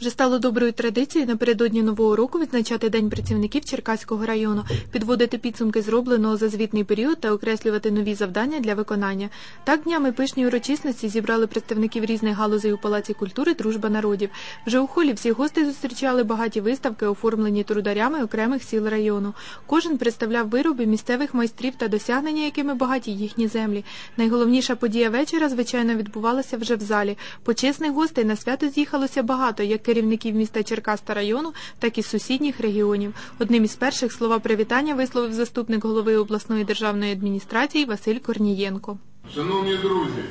Вже стало доброю традицією напередодні нового року відзначати День працівників Черкаського району, підводити підсумки зробленого за звітний період та окреслювати нові завдання для виконання. Так днями пишні урочисності зібрали представників різних галузей у Палаці культури Дружба народів. Вже у холі всі гості зустрічали багаті виставки, оформлені трударями окремих сіл району. Кожен представляв вироби місцевих майстрів та досягнення, якими багаті їхні землі. Найголовніша подія вечора, звичайно, відбувалася вже в залі. Почесних гостей на свято з'їхалося багато, як керівників міста Черкас та району, так і сусідніх регіонів. Одним із перших слова привітання висловив заступник голови обласної державної адміністрації Василь Корнієнко. Шановні друзі,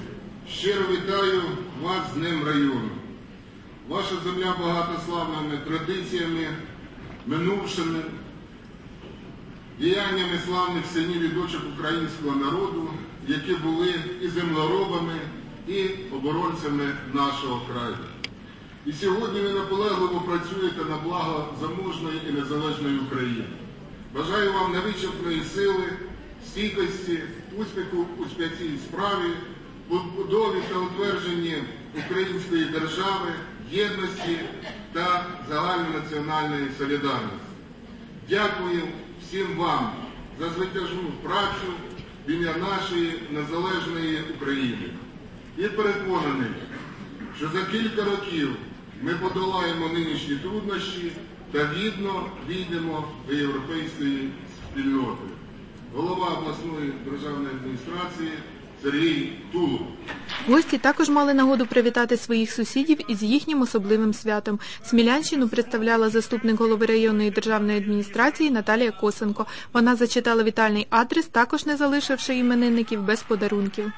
щиро вітаю вас з Днем району. Ваша земля багата славними традиціями, минувшими, діяннями славних синів і дочок українського народу, які були і землеробами, і оборонцями нашого краю. І сьогодні ви наполегливо працюєте на благо заможної і незалежної України. Бажаю вам невичерпної сили, стійкості, успіху у святій справі, будові та утвердженні української держави, єдності та загальнонаціональної солідарності. Дякую всім вам за звитяжну працю в ім'я нашої незалежної України. І переконаний, що за кілька років ми подолаємо нинішні труднощі та гідно війдемо до європейської спільноти. Голова обласної державної адміністрації Сергій Тулуб. Гості також мали нагоду привітати своїх сусідів із їхнім особливим святом. Смілянщину представляла заступник голови районної державної адміністрації Наталія Косенко. Вона зачитала вітальний адрес, також не залишивши іменинників без подарунків.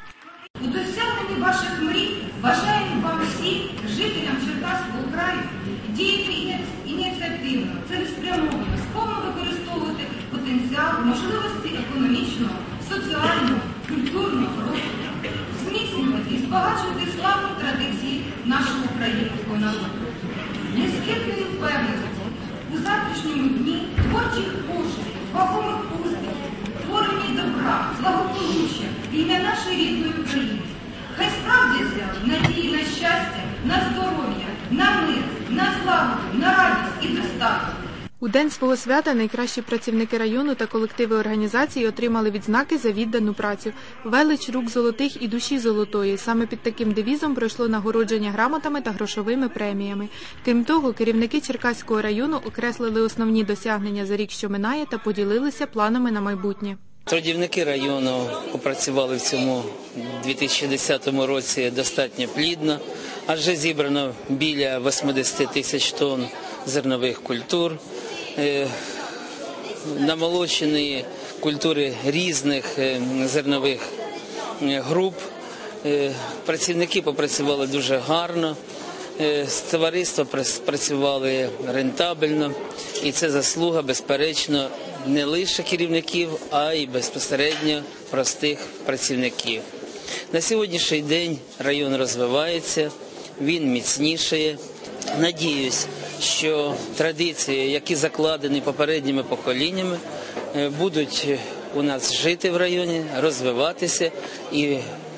У досягненні ваших мрій бажаємо вам всім, жителям Черкаського краю, діяти іні- ініціативно, цілеспрямовано, сповно використовувати потенціал, можливості економічного, соціального, культурного розвитку, зміцнювати і збагачувати славні традиції нашого українського народу. Нескільної впевненості у завтрашньому дні творчих пошуків, вагомих успіхів, творення добра, благополуччя ім'я нашої рідної справдяться надії на щастя, на здоров'я, на мир, на злагоду, на радість і достаток. У день свого свята найкращі працівники району та колективи організації отримали відзнаки за віддану працю. Велич рук золотих і душі золотої. Саме під таким девізом пройшло нагородження грамотами та грошовими преміями. Крім того, керівники Черкаського району окреслили основні досягнення за рік, що минає, та поділилися планами на майбутнє. Трудівники району попрацювали в цьому 2010 році достатньо плідно, адже зібрано біля 80 тисяч тонн зернових культур, е, намолочені культури різних е, зернових е, груп. Працівники попрацювали дуже гарно. З Товариства працювали рентабельно, і це заслуга, безперечно, не лише керівників, а й безпосередньо простих працівників. На сьогоднішній день район розвивається, він міцнішає. Надіюсь, що традиції, які закладені попередніми поколіннями, е, будуть у нас жити в районі, розвиватися і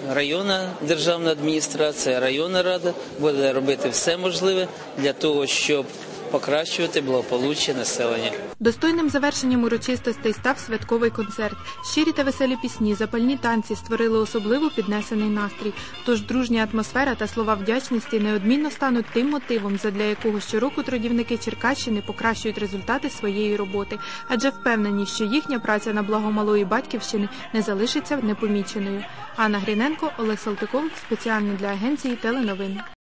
районна державна адміністрація, районна рада буде робити все можливе для того, щоб покращувати благополуччя населення. Достойним завершенням урочистостей став святковий концерт. Щирі та веселі пісні, запальні танці створили особливо піднесений настрій. Тож дружня атмосфера та слова вдячності неодмінно стануть тим мотивом, задля якого щороку трудівники Черкащини покращують результати своєї роботи, адже впевнені, що їхня праця на благо малої батьківщини не залишиться непоміченою. Анна Гріненко, Олег Салтиков спеціально для агенції теленовин.